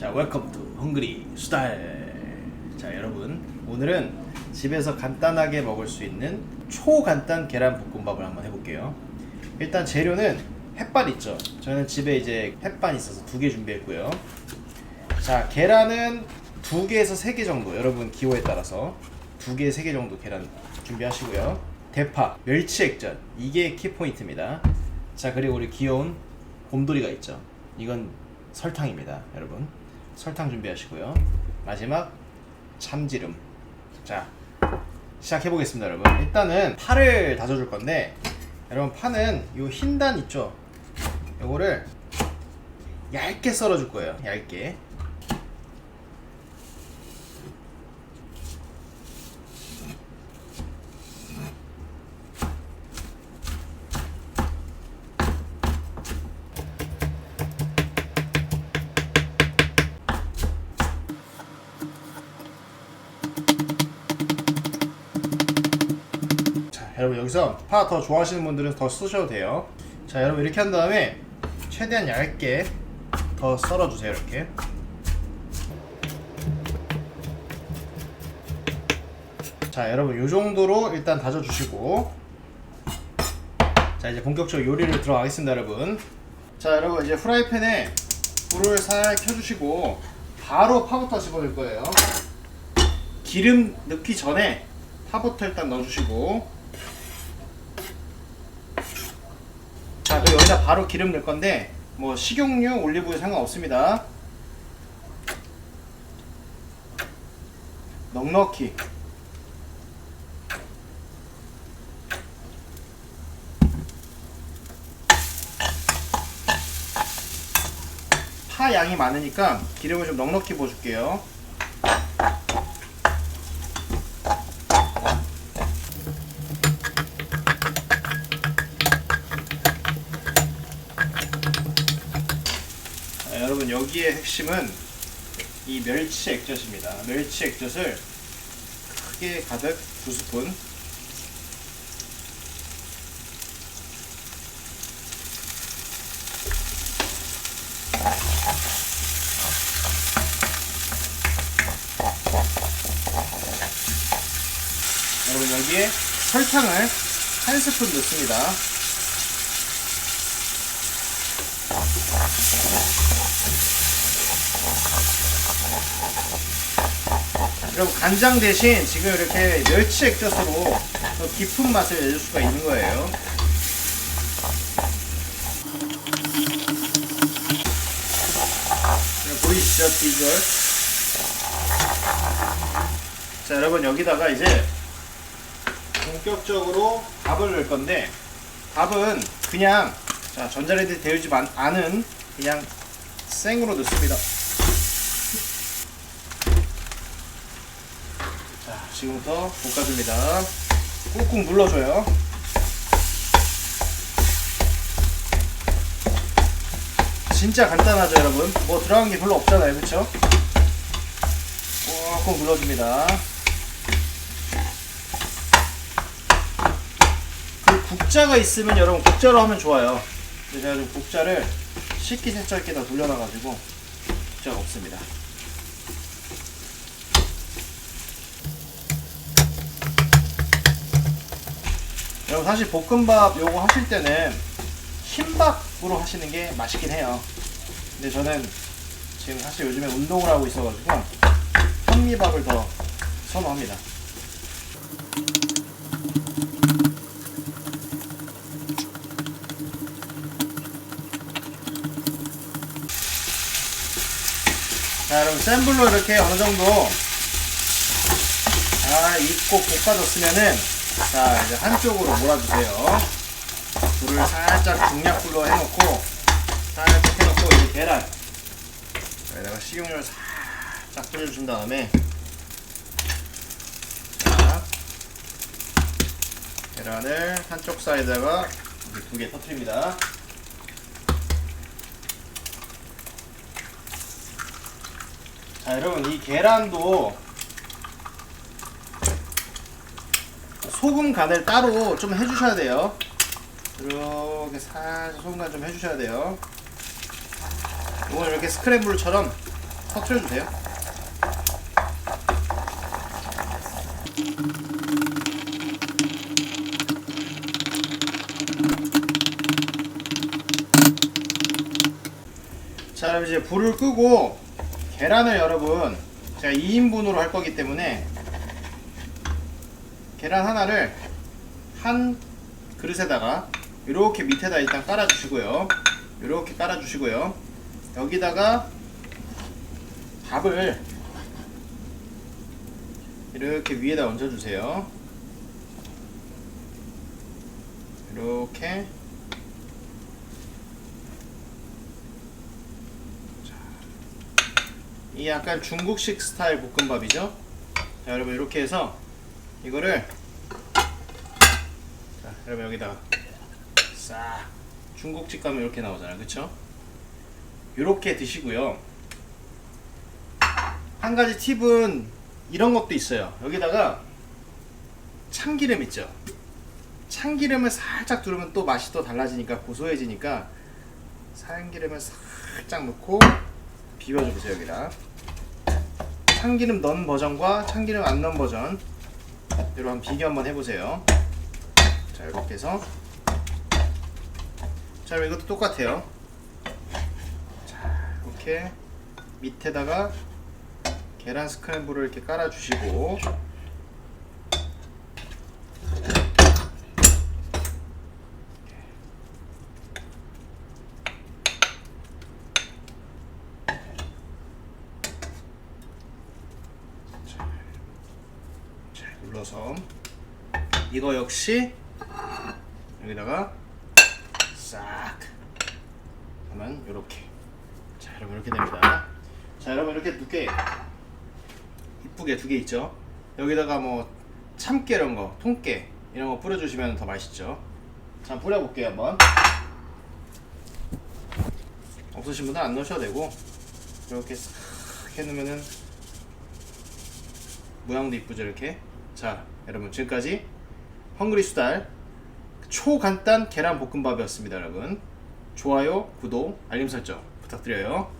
자, 웰컴 투 헝그리 스타일. 자, 여러분. 오늘은 집에서 간단하게 먹을 수 있는 초간단 계란 볶음밥을 한번 해볼게요. 일단 재료는 햇반 있죠. 저는 집에 이제 햇반 있어서 두 개 준비했고요. 자, 계란은 두 개에서 세 개 정도. 여러분 기호에 따라서 두 개, 세 개 정도 계란 준비하시고요. 대파, 멸치 액젓. 이게 키포인트입니다. 자, 그리고 우리 귀여운 곰돌이가 있죠. 이건 설탕입니다, 여러분. 설탕 준비하시고요. 마지막 참기름. 자, 시작해 보겠습니다, 여러분. 일단은 파를 다져줄 건데, 여러분 파는 요 흰단 있죠? 요거를 얇게 썰어줄 거예요. 얇게. 여기서 파 더 좋아하시는 분들은 더 쓰셔도 돼요. 자, 여러분 이렇게 한 다음에 최대한 얇게 더 썰어주세요. 이렇게. 자, 여러분 이 정도로 일단 다져주시고 자, 이제 본격적으로 요리를 들어가겠습니다, 여러분. 자, 여러분 이제 프라이팬에 불을 살 켜주시고 바로 파부터 집어넣을 거예요. 기름 넣기 전에 파부터 일단 넣어주시고 자, 그리고 여기다 바로 기름 넣을 건데 뭐 식용유, 올리브유 상관없습니다. 넉넉히 파 양이 많으니까 기름을 좀 넉넉히 부어줄게요. 자, 여기에 핵심은 이 멸치 액젓입니다. 멸치 액젓을 크게 가득 두 스푼. 여러분 여기에 설탕을 한 스푼 넣습니다. 여러분 간장 대신 지금 이렇게 멸치 액젓으로 더 깊은 맛을 내줄 수가 있는 거예요. 보이시죠 비주얼? 자 여러분 여기다가 이제 본격적으로 밥을 넣을 건데 밥은 그냥 자 전자레인지 데우지 만- 않은 그냥 생으로 넣습니다. 자, 지금부터 볶아줍니다. 꾹꾹 눌러줘요. 진짜 간단하죠, 여러분? 뭐 들어간 게 별로 없잖아요, 그쵸? 꾹꾹 눌러줍니다. 그 국자가 있으면 여러분 국자로 하면 좋아요. 제가 좀 국자를 식기세척기에다 돌려놔가지고 국자가 없습니다. 여러분 사실 볶음밥 요거 하실 때는 흰밥으로 하시는 게 맛있긴 해요. 근데 저는 지금 사실 요즘에 운동을 하고 있어가지고 현미밥을 더 선호합니다. 자 여러분 센 불로 이렇게 어느 정도 잘 익고 볶아졌으면은 자 이제 한쪽으로 몰아주세요. 불을 살짝 중약불로 해놓고 살짝 해놓고 이제 계란. 여기다가 식용유를 살짝 뿌려준 다음에 자 계란을 한쪽 사이드다가 두 개 터트립니다. 자 여러분 이 계란도 소금 간을 따로 좀 해주셔야 돼요 이렇게 살짝 소금 간 좀 해주셔야 돼요 이걸 이렇게 스크램블처럼 터트려주세요. 자, 그럼 이제 불을 끄고 계란을 여러분 제가 2인분으로 할 거기 때문에 계란 하나를 한 그릇에다가 이렇게 밑에다 일단 깔아주시고요. 이렇게 깔아주시고요. 여기다가 밥을 이렇게 위에다 얹어주세요. 이렇게 이 약간 중국식 스타일 볶음밥이죠. 자, 여러분 이렇게 해서 이거를 자, 여러분 여기다가 싹 중국집 가면 이렇게 나오잖아요, 그렇죠? 이렇게 드시고요. 한 가지 팁은 이런 것도 있어요. 여기다가 참기름 있죠. 참기름을 살짝 두르면 또 맛이 또 달라지니까 고소해지니까 참기름을 살짝 넣고 비벼줘 보세요 여기다. 참기름 넣은 버전과 참기름 안 넣은 버전 이로 한 비교 한번 해보세요. 자 이렇게 해서 자 이것도 똑같아요. 자 이렇게 밑에다가 계란 스크램블을 이렇게 깔아주시고 자, 눌러서. 이거 역시 여기다가 싹 하면 이렇게. 자 여러분 이렇게 됩니다. 자 여러분 이렇게 두께 이쁘게 두 개 있죠? 여기다가 뭐 참깨 이런 거 통깨 이런 거 뿌려주시면 더 맛있죠? 자 뿌려볼게요 한번. 없으신 분은 안 넣으셔도 되고 이렇게 싹 해놓으면은 모양도 이쁘죠 이렇게 자 여러분 지금까지 헝그리 수달 초간단 계란 볶음밥이었습니다 여러분. 좋아요 구독 알림 설정 부탁드려요